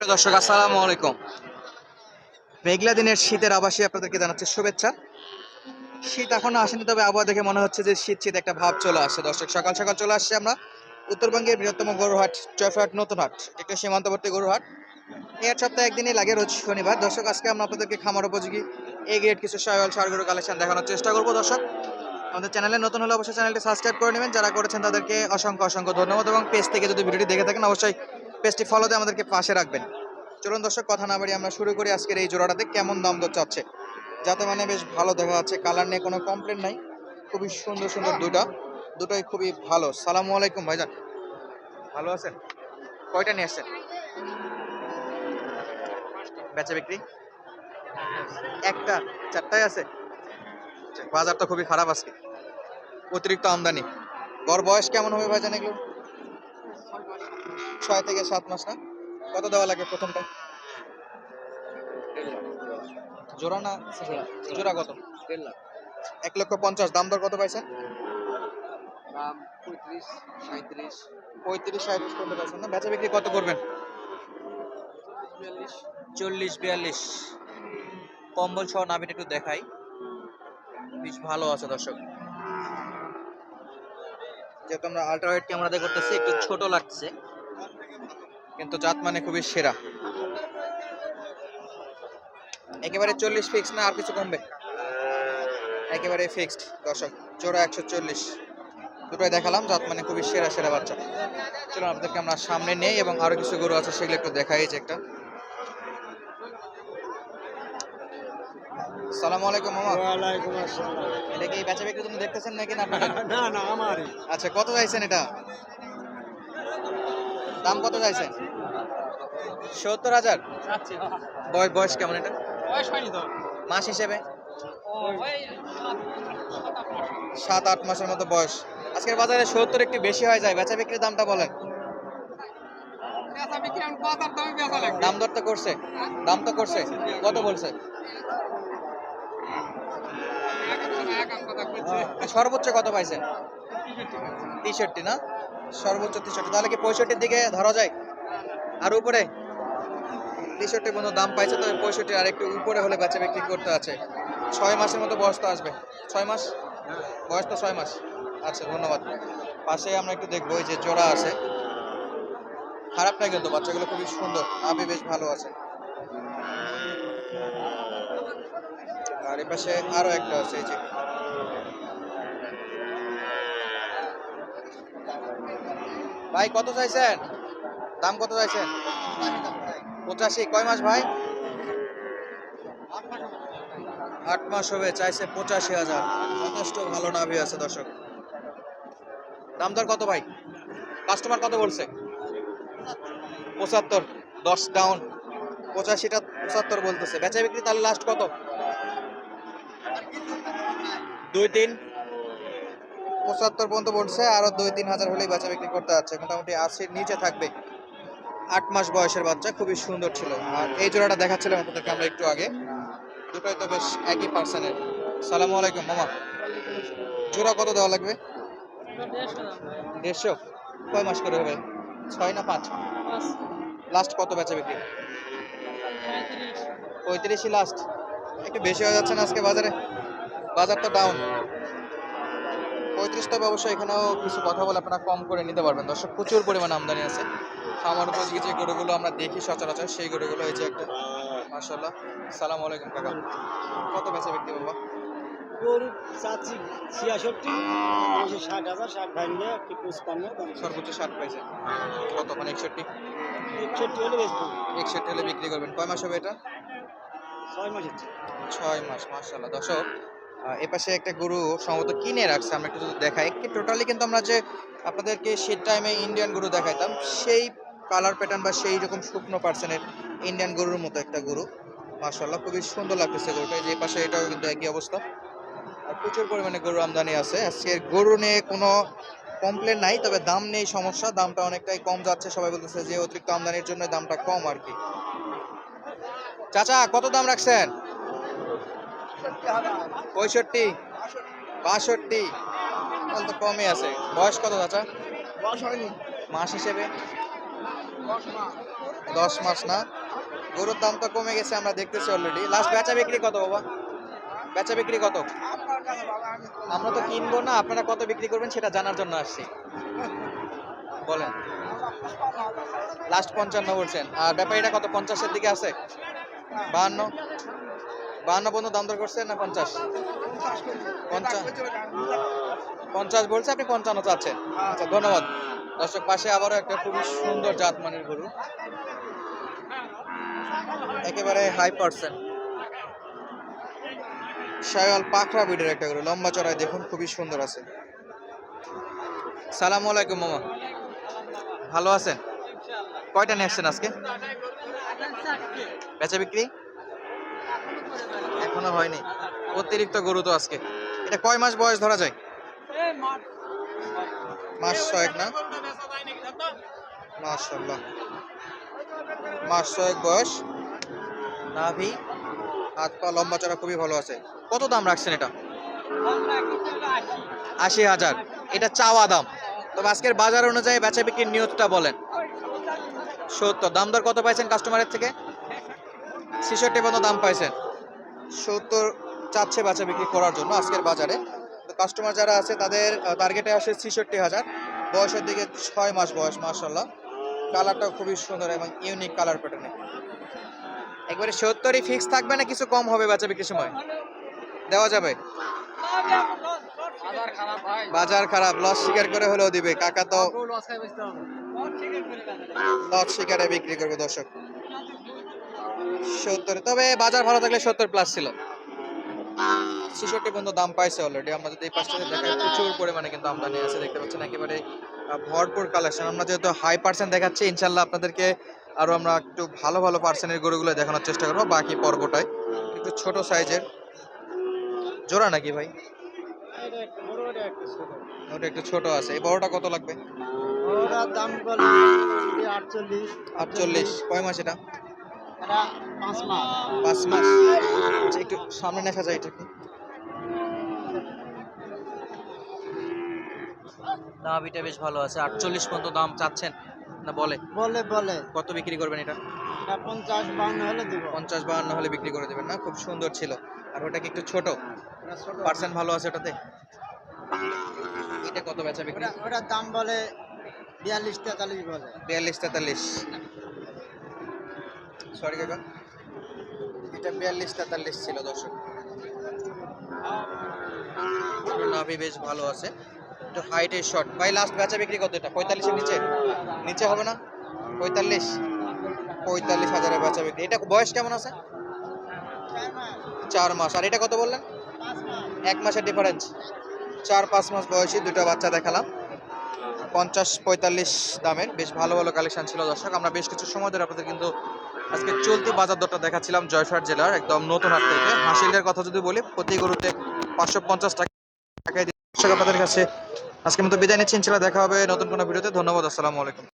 দর্শক, আসসালামু আলাইকুম। মেঘলা দিনের শীতের আবাসে আপনাদেরকে জানাচ্ছি শুভেচ্ছা। শীত এখনও আসেনি, তবে আবহাওয়া দেখে মনে হচ্ছে যে শীত শীত একটা ভাব চলে আসছে। দর্শক, সকাল সকাল চলে আসছে আমরা উত্তরবঙ্গের বৃহত্তম গরুহাট জয়ফাট নতুন হাট একটা সীমান্তবর্তী গরুহাট। এর সপ্তাহে একদিনই লাগে রোজ শনিবার। দর্শক, আজকে আমরা আপনাদেরকে খামার উপযোগী এই গ্রেড কিছু সয়াল সার গরু কালেকশন দেখানোর চেষ্টা করব। দর্শক, আমাদের চ্যানেলে নতুন হলে অবশ্যই চ্যানেলটি সাবস্ক্রাইব করে নেবেন। যারা করেছেন তাদেরকে অসংখ্য অসংখ্য ধন্যবাদ। এবং পেজ থেকে যদি ভিডিওটি দেখে থাকেন, অবশ্যই পেজটি ফলো দিয়ে আমাদেরকে পাশে রাখবেন। চলুন দর্শক, কথা না বাড়ি আমরা শুরু করি আজকের এই জোড়াটাতে কেমন দাম দর চাচ্ছে। যাতে মানে বেশ ভালো দেখা যাচ্ছে কালার নিয়ে কোনো কমপ্লেন নাই। খুবই সুন্দর সুন্দর দুটা দুটোই খুবই ভালো। সালামু আলাইকুম ভাইজান। ভালো আছেন? কয়টা নিয়ে আসছেন? বেচা বিক্রি? একটা চারটায় আছে? বাজার তো খুবই খারাপ আজকে। অতিরিক্ত আমদানি। গড় বয়স কেমন হবে ভাইজান এগুলো ছয় থেকে সাত মাস না? কত দেওয়া লাগে প্রথমটা? জোড়া না জোড়া কত? দেড় লাখ। এক লক্ষ পঞ্চাশ। দাম দর কত পাইছেন? দাম পঁয়ত্রিশ সাঁত্রিশ পঁয়ত্রিশ সাঁত্রিশ পাইছেন না? বেচা বিক্রি কত করবেন? চল্লিশ। বিয়াল্লিশ। কম্বল সহ নাবিটা একটু দেখাই। বেশ ভালো আছে দর্শক। যেহেতু আমরা আল্ট্রাওয়েট ক্যামেরাতে করতেছি একটু ছোট লাগছে। কিন্তু জাত মানে খুবই সেরা। একেবারে চল্লিশ ফিক্স না আর কিছু কমবে? একেবারে ফিক্সড দর্শক জোড়া একশো চল্লিশ। দুটোই দেখালাম জাত মানে খুবই সেরা সেরা বাচ্চা। চলো আপনাদেরকে আমরা সামনে নেই এবং আরও কিছু গরু আছে সেগুলো একটু দেখাই যে একটা। সালামু আলাইকুম মামা। ওয়ালাইকুম আসসালাম। এটা কি বেচা বিক্রির জন্য দেখতেছেন নাকি না আপনাদের না না আমারই। আচ্ছা কত চাইছেন এটা? দাম কত চাইছেন? সত্তর হাজার? বয়স বয়স কেমন এটা? বয়স হয়নি তো। মাস হিসেবে? সাত আট মাসের মতো বয়স। আজকের বাজারে সত্তর একটু বেশি হয়ে যায়। বেচা বিক্রির দামটা বলেন। দামে দর তো করছে। দাম তো করছে। কত বলছে? সর্বোচ্চ কত পাইছেন? তেষট্টি না? সর্বোচ্চ তেষট্টি তাহলে কি পঁয়ষট্টির দিকে ধরা যায়? আর উপরে? তেষট্টি পর্যন্ত দাম পাইছে, তবে পঁয়ষট্টি আর একটু উপরে হলে বেচা বিক্রি করতে আছে। ছয় মাসের মতো বয়স তো আসবে। ছয় মাস? বয়স তো ছয় মাস। আচ্ছা ধন্যবাদ। পাশে আমরা একটু দেখব যে জোড়া আছে। খারাপ না কিন্তু, বাচ্চাগুলো খুবই সুন্দর। আবি বেশ ভালো আছে। আর এ পাশে আরও একটা আছে, এই যে ভাই, কত চাইছেন? দাম কত চাইছেন? পঁচাশি, কয় মাস ভাই? আট মাস হবে, চাইছে পঁচাশি হাজার। যথেষ্ট ভালো নাভি আছে দর্শক। দাম দর কত ভাই? কাস্টমার কত বলছে? পঁচাত্তর, দশ ডাউন পঁচাশিটা পঁচাত্তর বলতেছে। বেচা বিক্রি তাহলে লাস্ট কত? দুই, তিন। পঁচাত্তর পর্যন্ত বলছে আরও দুই তিন হাজার হলেই বেচা বিক্রি করতে যাচ্ছে। মোটামুটি আশির নিচে থাকবে। আট মাস বয়সের বাচ্চা, খুবই সুন্দর ছিল। আর এই জোড়াটা দেখাচ্ছিলাম আপনাদেরকে আমরা একটু আগে। দুটোই তো বেশ একই পার্সেন্টের সালামু আলাইকুম, মামা। জোড়া কত দেওয়া লাগবে? দেড়শো। কয় মাস করে হবে? ছয় না পাঁচ? লাস্ট কত বেচা বিক্রি? পঁয়ত্রিশই লাস্ট একটু বেশি হয়ে যাচ্ছে না আজকে বাজারে? বাজার তো ডাউন পঁয়ত্রিশ অবশ্যই এখানেও কিছু কথা বলে আপনারা কম করে নিতে পারবেন। দর্শক প্রচুর পরিমাণে আমদানি আছে। খামার উপযোগী যে গরুগুলো আমরা দেখি সচরাচর সেই গরুগুলো এই যে একটা মাশাল্লাহ সালাম আলাইকুম কাকা। কত বেচা বিক্রি বাবা গরু চাচ্ছি ছিয়াষট্টি ষাট হাজার ষাট ভাঙলে একটি পঁচপান্ন সর্বোচ্চ ষাট পাইছে কত? মানে একষট্টি? একষট্টি হলে বেচবো। একষট্টি হলে বিক্রি করবেন। কয় মাস হবে এটা? ছয় মাস ছয় মাস মাশাল্লাহ দর্শক আহ, এ পাশে একটা গরু সম্ভবত কিনে রাখছে আমরা একটু যদি দেখাই। টোটালি কিন্তু আমরা যে আপনাদেরকে শীত টাইমে ইন্ডিয়ান গরু দেখাইতাম সেই কালার প্যাটার্ন বা সেই রকম শুকনো পার্সেন্টের ইন্ডিয়ান গরুর মতো একটা গরু। মাশাল্লাহ খুবই সুন্দর লাগতেছে গরুটা। যে পাশে এটাও কিন্তু একই অবস্থা। আর প্রচুর পরিমাণে গরু আমদানি আছে। আজকে গরু নিয়ে কোনো কমপ্লেন নাই তবে দাম নেই সমস্যা। দামটা অনেকটাই কম যাচ্ছে। সবাই বলতেছে যে অতিরিক্ত আমদানির জন্য দামটা কম আর কি। চাচা কত দাম রাখছেন? পঁয়ষট্টি। বাষট্টি। তাহলে তো কমই আছে। বয়স কত চাচা? মাস হিসেবে? দশ মাস। দশ মাস না। গরুর দাম তো কমে গেছে আমরা দেখতেছি অলরেডি লাস্ট বেচা বিক্রি কত বাবা? বেচা বিক্রি কত? আমরা তো কিনবো না আপনারা কত বিক্রি করবেন সেটা জানার জন্য আসছি। বলেন। লাস্ট পঞ্চান্ন বলছেন। আর ব্যাপারীটা কত? পঞ্চাশের দিকে আছে? বাহান্ন? বাহান্ন পর্যন্ত দাম দর করছে না পঞ্চাশ? পঞ্চাশ। পঞ্চাশ বলছে, আপনি পঞ্চান্ন চাচ্ছেন। আচ্ছা ধন্যবাদ। দর্শক, পাশে আবারও একটা খুবই সুন্দর জাত মানের গরু। একেবারে হাই পার্সেন্ট শায়াল পাখরা বিডের একটা গরু, লম্বা চড়াই দেখুন, খুবই সুন্দর আছে। সালাম আলাইকুম, মামা। ভালো আছেন? কয়টা নিয়ে আসছেন আজকে? বেচা বিক্রি? এখনও হয়নি। অতিরিক্ত গরু তো আজকে। এটা কয় মাস বয়স ধরা যায়? মাস। ছয়েক না? মাশাল্লাহ মাস ছয়েক বয়স। নাভি হাত পা লম্বা চড়া খুবই ভালো আছে। কত দাম রাখছেন এটা? আশি হাজার। এটা চাওয়া দাম। তবে আজকের বাজার অনুযায়ী বেচা বিক্রির নিয়তটা বলেন। সত্তর। দাম দর কত পাইছেন কাস্টমারের থেকে? ছেষট্টি পর্যন্ত দাম পাইছেন। সত্তর চাচ্ছে বেচা বিক্রি করার জন্য আজকের বাজারে। কাস্টমার যারা আছে তাদের টার্গেটে আসে ছেষট্টি হাজার। বয়সের দিকে ছয় মাস বয়স মার্শাল্লাহ কালারটা খুবই সুন্দর এবং ইউনিক কালার প্যাটার্নে একবারে সত্তরই ফিক্স থাকবে না কিছু কম হবে বেচা বিক্রির সময়? দেওয়া যাবে? বাজার খারাপ লস স্বীকার করে হলেও দিবে। কাকা তো লস স্বীকারে বিক্রি করবে দর্শক। সত্তর। তবে বাজার ভালো থাকলে সত্তর প্লাস ছিল। ছেষট্টি পর্যন্ত দাম পাইছে অলরেডি আমরা যদি এই পাশটাতে দেখাই প্রচুর পরিমাণে কিন্তু আমদানি আছে। দেখতে পাচ্ছেন একেবারে ভরপুর কালেকশন আমরা যেহেতু হাই পার্সেন্ট দেখাচ্ছি ইনশাল্লাহ আপনাদেরকে আরও আমরা একটু ভালো ভালো পার্সেন্টের গরুগুলো দেখানোর চেষ্টা করব বাকি পর্বটায়। একটু ছোট সাইজের জোড়া নাকি ভাই? ওটা একটু ছোট আছে। এই বড়টা কত লাগবে? দাম আটচল্লিশ। আটচল্লিশ। কয় মাস এটা? এটা পাঁচ মাস। পাঁচ মাস। আচ্ছা, একটু সামনে দেখা যায় এটা কি? বেশ ভালো আছে। আটচল্লিশ পর্যন্ত দাম চাচ্ছেন না বলে? বলে বলে। কত বিক্রি করবেন এটা? এটা পঞ্চাশ বান্ন হলে দিব। পঞ্চাশ বাহান্ন হলে বিক্রি করে দেবেন না? খুব সুন্দর ছিল। আর ওটা কি একটু ছোট? পার্সেন্ট ভালো আছে ওটাতে? এটা কত বেচা বিক্রি? ওটার দাম বলে বিয়াল্লিশ তেতাল্লিশ বলে। বিয়াল্লিশ তেতাল্লিশ। সরি কাকা। এটা বিয়াল্লিশ তেতাল্লিশ ছিল, দর্শক। নাভি বেশ ভালো আছে। একটু হাইটের শর্ট ভাই লাস্ট বেচা বিক্রি কত এটা? পঁয়তাল্লিশের নিচে? নিচে হবে না? পঁয়তাল্লিশ? পঁয়তাল্লিশ হাজারের বেচা বিক্রি। এটা বয়স কেমন আছে? চার মাস। আর এটা কত বললেন? এক মাসের ডিফারেন্স চার পাঁচ মাস বয়সী দুটো বাচ্চা দেখালাম। পঞ্চাশ পঁয়তাল্লিশ দামের বেশ ভালো ভালো কালেকশন ছিল দর্শক। আমরা বেশ কিছু সময় ধরে আপনাদের কিন্তু আজকে চলতি বাজার দরটা দেখাচ্ছিলাম জয়ফাট জেলার, একদম নতুন হাট থেকে। হাসিলের কথা যদি বলি, প্রতি গরুতে পাঁচশো পঞ্চাশ টাকা দর্শক, আপনাদের কাছে আজকের মতো বিদায় নিচ্ছি। ইনশাল্লাহ দেখা হবে নতুন কোনো ভিডিওতে। ধন্যবাদ, আসসালামু আলাইকুম।